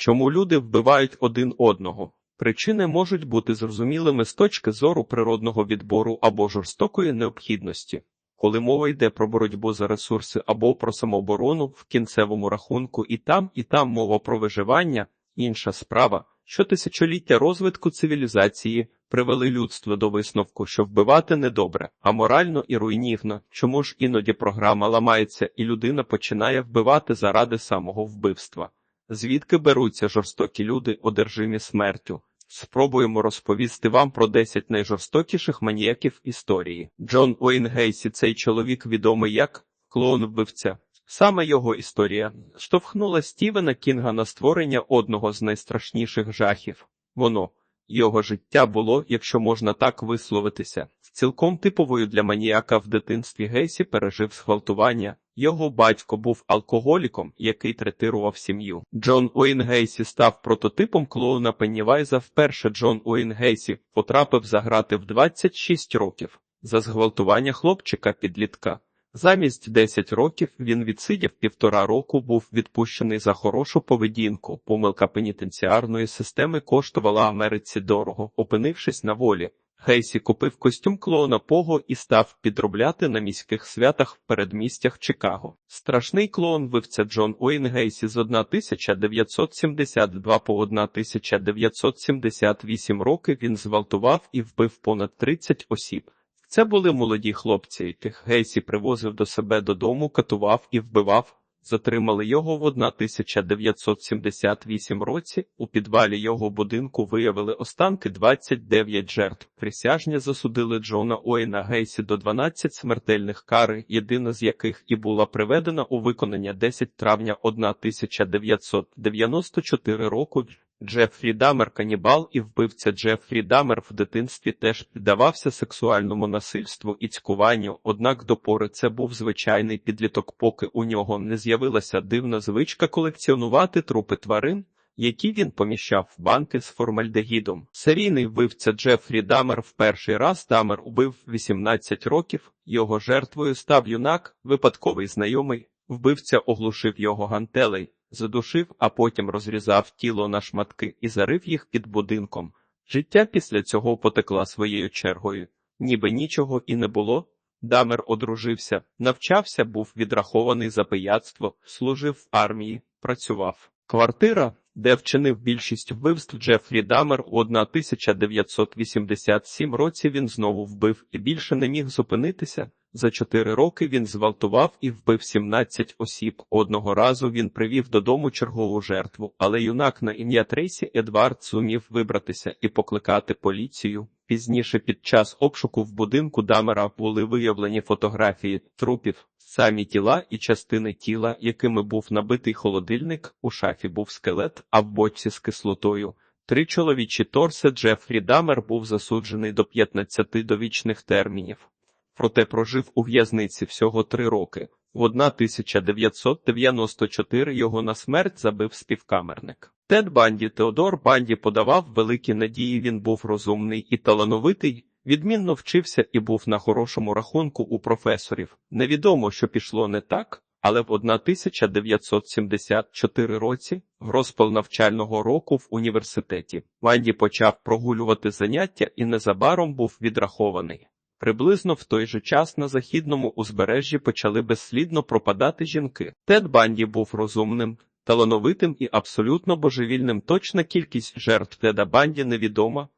Чому люди вбивають один одного? Причини можуть бути зрозумілими з точки зору природного відбору або жорстокої необхідності. Коли мова йде про боротьбу за ресурси або про самооборону в кінцевому рахунку, і там, і там мова про виживання, інша справа, що тисячоліття розвитку цивілізації привели людство до висновку, що вбивати недобре, а морально і руйнівно. Чому ж іноді програма ламається і людина починає вбивати заради самого вбивства? Звідки беруться жорстокі люди, одержимі смертю? Спробуємо розповісти вам про 10 найжорстокіших маніяків історії. Джон Уейн Гейсі, цей чоловік відомий як клоун вбивця. Саме його історія штовхнула Стівена Кінга на створення одного з найстрашніших жахів. Воно, його життя було, якщо можна так висловитися, цілком типовою для маніяка в дитинстві Гейсі пережив зґвалтування. Його батько був алкоголіком, який третирував сім'ю. Джон Уейн Гейсі став прототипом клоуна Пеннівайза. Вперше Джон Уейн Гейсі потрапив за грати в 26 років за зґвалтування хлопчика підлітка. Замість 10 років він відсидів півтора року, був відпущений за хорошу поведінку. Помилка пенітенціарної системи коштувала Америці дорого, опинившись на волі. Гейсі купив костюм клоуна Пого і став підробляти на міських святах в передмістях Чикаго. Страшний клоун вивця Джон Уейн Гейсі з 1972 по 1978 роки він зґвалтував і вбив понад 30 осіб. Це були молоді хлопці, яких Гейсі привозив до себе додому, катував і вбивав. Затримали його в 1978 році. У підвалі його будинку виявили останки 29 жертв. Присяжні засудили Джона Уейна Гейсі до 12 смертельних кари, єдина з яких і була приведена у виконання 10 травня 1994 року. Джефрі Дамер канібал і вбивця Джефрі Дамер в дитинстві теж піддавався сексуальному насильству і цькуванню, однак допори це був звичайний підліток, поки у нього не з'явилася дивна звичка колекціонувати трупи тварин, які він поміщав в банки з формальдегідом. Серійний вбивця Джефрі Дамер в перший раз Дамер убив 18 років, його жертвою став юнак, випадковий знайомий, вбивця оглушив його гантелей задушив, а потім розрізав тіло на шматки і зарив їх під будинком. Життя після цього потекла своєю чергою, ніби нічого і не було. Дамер одружився, навчався, був відрахований за пияцтво, служив в армії, працював. Квартира, де вчинив більшість вбивств Джефрі Дамер у 1987 році він знову вбив і більше не міг зупинитися. За чотири роки він зґвалтував і вбив 17 осіб. Одного разу він привів додому чергову жертву, але юнак на ім'я Трейсі Едвард зумів вибратися і покликати поліцію. Пізніше під час обшуку в будинку Дамера були виявлені фотографії трупів, самі тіла і частини тіла, якими був набитий холодильник. У шафі був скелет, а в бочці з кислотою. Три чоловічі торси Джефрі Дамер був засуджений до 15 довічних термінів проте прожив у в'язниці всього три роки. В 1994 його на смерть забив співкамерник. Тед Банді Теодор Банді подавав великі надії. Він був розумний і талановитий, відмінно вчився і був на хорошому рахунку у професорів. Невідомо, що пішло не так. Але в 1974 році, в розпал навчального року в університеті, Банді почав прогулювати заняття і незабаром був відрахований. Приблизно в той же час на західному узбережжі почали безслідно пропадати жінки. Тед Банді був розумним, талановитим і абсолютно божевільним. Точна кількість жертв Теда Банді невідома.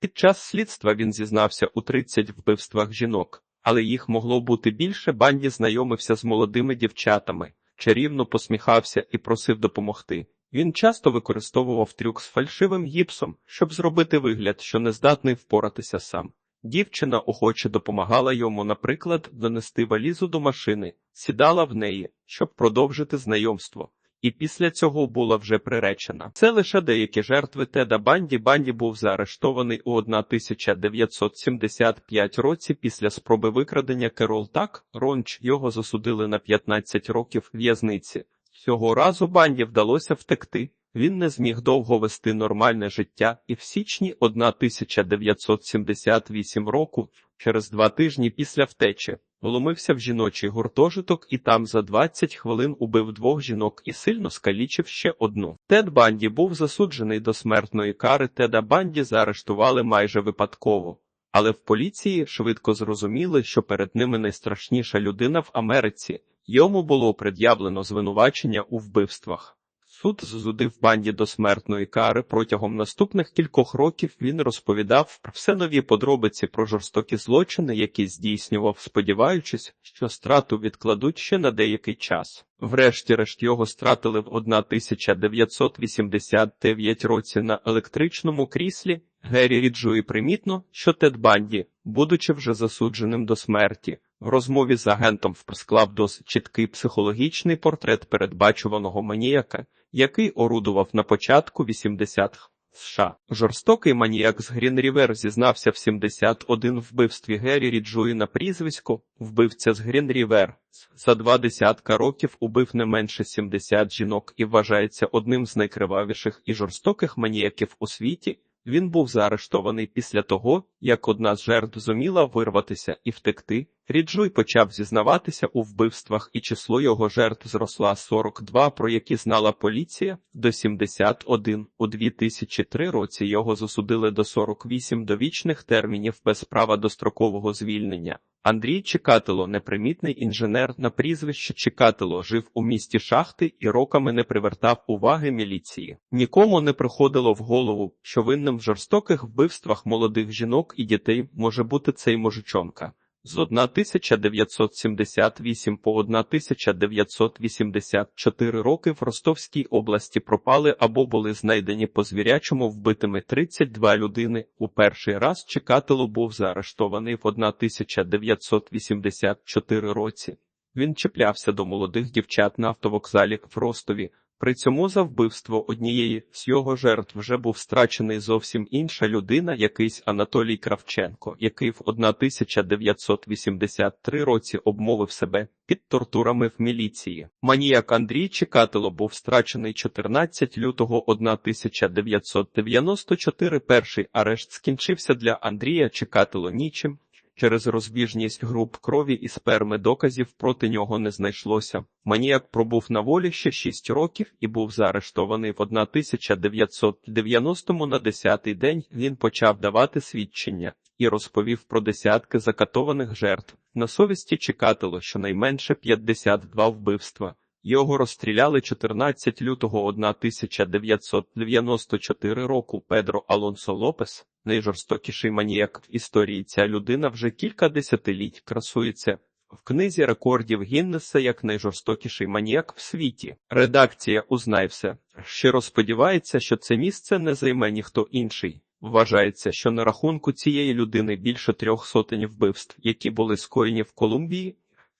Під час слідства він зізнався у 30 вбивствах жінок, але їх могло бути більше. Банді знайомився з молодими дівчатами, чарівно посміхався і просив допомогти. Він часто використовував трюк з фальшивим гіпсом, щоб зробити вигляд, що не здатний впоратися сам. Дівчина охоче допомагала йому, наприклад, донести валізу до машини, сідала в неї, щоб продовжити знайомство, і після цього була вже приречена. Це лише деякі жертви Теда Банді. Банді був заарештований у 1975 році після спроби викрадення Керол Так, Ронч його засудили на 15 років в'язниці. Цього разу банді вдалося втекти. Він не зміг довго вести нормальне життя, і в січні 1978 року, через два тижні після втечі, вломився в жіночий гуртожиток і там за 20 хвилин убив двох жінок і сильно скалічив ще одну. Тед Банді був засуджений до смертної кари. Теда Банді заарештували майже випадково. Але в поліції швидко зрозуміли, що перед ними найстрашніша людина в Америці. Йому було пред'явлено звинувачення у вбивствах. Суд засудив банді до смертної кари. Протягом наступних кількох років він розповідав про все нові подробиці про жорстокі злочини, які здійснював, сподіваючись, що страту відкладуть ще на деякий час. Врешті-решт його стратили в 1989 році на електричному кріслі. Геррі Ріджу і примітно, що Тед Банді, будучи вже засудженим до смерті, в розмові з агентом склав досить чіткий психологічний портрет передбачуваного маніяка, який орудував на початку 80-х. США. Жорстокий маніяк з Грін-Рівер зізнався в 71 вбивстві Геррі Ріджуї на прізвисько, вбивця з Грін-Рівер. За два десятка років убив не менше 70 жінок і вважається одним з найкривавіших і жорстоких маніяків у світі. Він був заарештований після того, як одна з жертв зуміла вирватися і втекти. Ріджуй почав зізнаватися у вбивствах, і число його жертв зросла 42, про які знала поліція, до 71. У 2003 році його засудили до 48 довічних термінів без права дострокового звільнення. Андрій Чекатело, непримітний інженер на прізвище Чекатело, жив у місті шахти і роками не привертав уваги міліції. Нікому не приходило в голову, що винним в жорстоких вбивствах молодих жінок і дітей може бути цей мужичонка. З 1978 по 1984 роки в Ростовській області пропали або були знайдені по звірячому вбитими 32 людини. У перший раз Чекатело був заарештований в 1984 році. Він чіплявся до молодих дівчат на автовокзалі в Ростові. При цьому за вбивство однієї з його жертв вже був страчений зовсім інша людина, якийсь Анатолій Кравченко, який в 1983 році обмовив себе під тортурами в міліції. Маніяк Андрій Чекатело був страчений 14 лютого 1994. Перший арешт скінчився для Андрія Чекатело нічим. Через розбіжність груп крові і сперми доказів проти нього не знайшлося. Маніяк пробув на волі ще шість років і був заарештований в 1990-му на 10-й день. Він почав давати свідчення і розповів про десятки закатованих жертв. На совісті чекатило щонайменше 52 вбивства. Його розстріляли 14 лютого 1994 року Педро Алонсо Лопес, найжорстокіший маніяк в історії. Ця людина вже кілька десятиліть красується в книзі рекордів Гіннеса як найжорстокіший маніяк в світі. Редакція «Узнай все» щиро сподівається, що це місце не займе ніхто інший. Вважається, що на рахунку цієї людини більше трьох сотень вбивств, які були скоєні в Колумбії.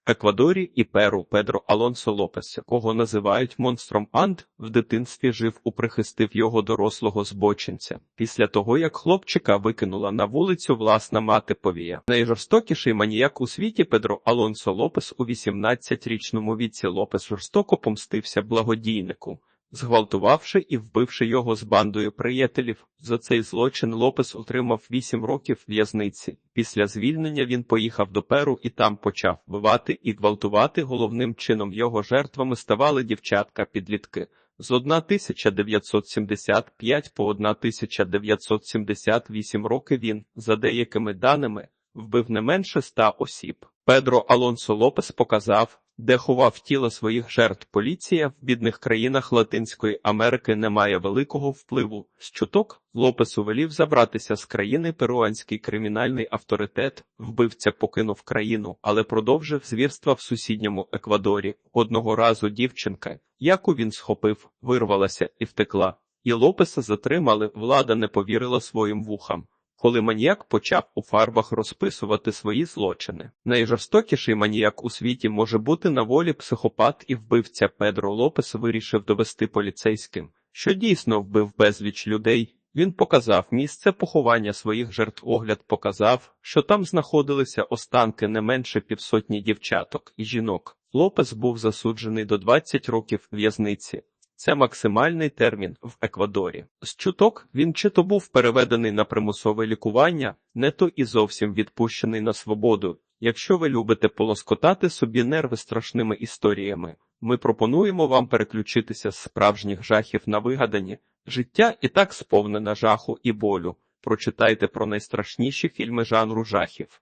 Еквадорі і Перу Педро Алонсо Лопес, якого називають монстром Анд, в дитинстві жив у прихистив його дорослого збочинця. Після того, як хлопчика викинула на вулицю власна мати повія. Найжорстокіший маніяк у світі Педро Алонсо Лопес у 18-річному віці Лопес жорстоко помстився благодійнику зґвалтувавши і вбивши його з бандою приятелів. За цей злочин Лопес отримав вісім років в'язниці. Після звільнення він поїхав до Перу і там почав вбивати і гвалтувати. Головним чином його жертвами ставали дівчатка-підлітки. З 1975 по 1978 роки він, за деякими даними, вбив не менше ста осіб. Педро Алонсо Лопес показав, де ховав тіло своїх жертв поліція в бідних країнах Латинської Америки не має великого впливу. З чуток Лопесу велів забратися з країни перуанський кримінальний авторитет. Вбивця покинув країну, але продовжив звірства в сусідньому Еквадорі. Одного разу дівчинка, яку він схопив, вирвалася і втекла. І Лопеса затримали. Влада не повірила своїм вухам коли маніяк почав у фарбах розписувати свої злочини. Найжорстокіший маніяк у світі може бути на волі психопат і вбивця Педро Лопес вирішив довести поліцейським, що дійсно вбив безліч людей. Він показав місце поховання своїх жертв. Огляд показав, що там знаходилися останки не менше півсотні дівчаток і жінок. Лопес був засуджений до 20 років в'язниці. Це максимальний термін в Еквадорі. З чуток він чи то був переведений на примусове лікування, не то і зовсім відпущений на свободу. Якщо ви любите полоскотати собі нерви страшними історіями, ми пропонуємо вам переключитися з справжніх жахів на вигадані. Життя і так сповнене жаху і болю. Прочитайте про найстрашніші фільми жанру жахів.